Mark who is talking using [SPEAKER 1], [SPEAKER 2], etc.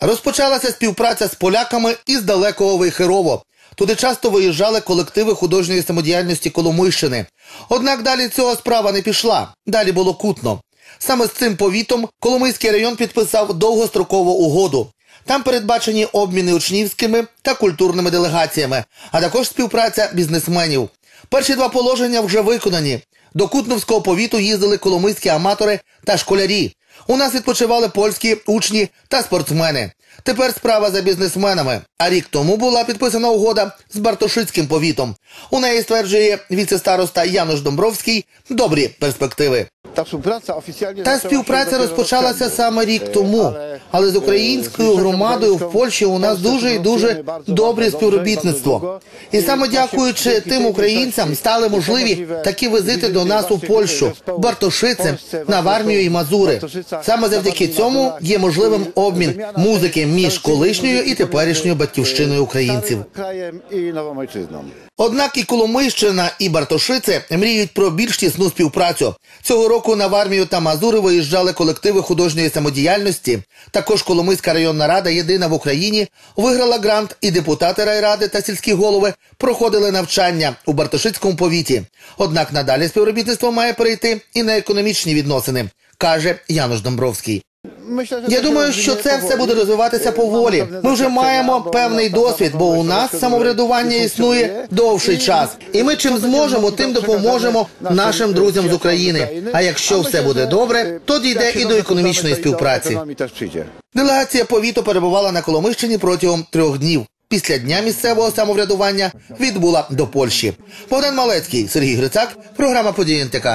[SPEAKER 1] Розпочалася співпраця з поляками із далекого Вейхерово. Туди часто виїжджали колективи художньої самодіяльності Коломийщини. Однак далі цього справа не пішла. Далі було кутно. Саме з цим повітом Коломийський район підписав довгострокову угоду. Там передбачені обміни учнівськими та культурними делегаціями, а також співпраця бізнесменів. Перші два положення вже виконані. До Кутновського повіту їздили коломийські аматори та школярі. У нас відпочивали польські учні та спортсмени. Тепер справа за бізнесменами. А рік тому була підписана угода з Бартошицьким повітом. У неї стверджує віце-староста Януш Домбровський добрі перспективи.
[SPEAKER 2] Та співпраця
[SPEAKER 1] розпочалася саме рік тому, але з українською громадою в Польщі у нас дуже і дуже добре співробітництво. І саме дякуючи тим українцям стали можливі такі візити до нас у Польщу, Бартошице, Навармію і Мазури. Саме завдяки цьому є можливим обмін музики між колишньою і теперішньою батьківщиною українців. Однак і Коломийщина, і Бартошице мріють про більш тісну співпрацю. Цього року на Вармію та Мазури виїжджали колективи художньої самодіяльності. Також Коломийська районна рада, єдина в Україні, виграла грант, і депутати райради та сільські голови проходили навчання у Бартошицькому повіті. Однак надалі співробітництво має перейти і на економічні відносини, каже Януш Домбровський. Я думаю, що це все буде розвиватися поволі. Ми вже маємо певний досвід, бо у нас самоврядування існує довший час, і ми чим зможемо, тим допоможемо нашим друзям з України. А якщо все буде добре, то дійде і до економічної співпраці. Делегація повіту перебувала на Коломищині протягом трьох днів. Після дня місцевого самоврядування відбула до Польщі. Богдан Малецький, Сергій Грицак, програма «Події НТК».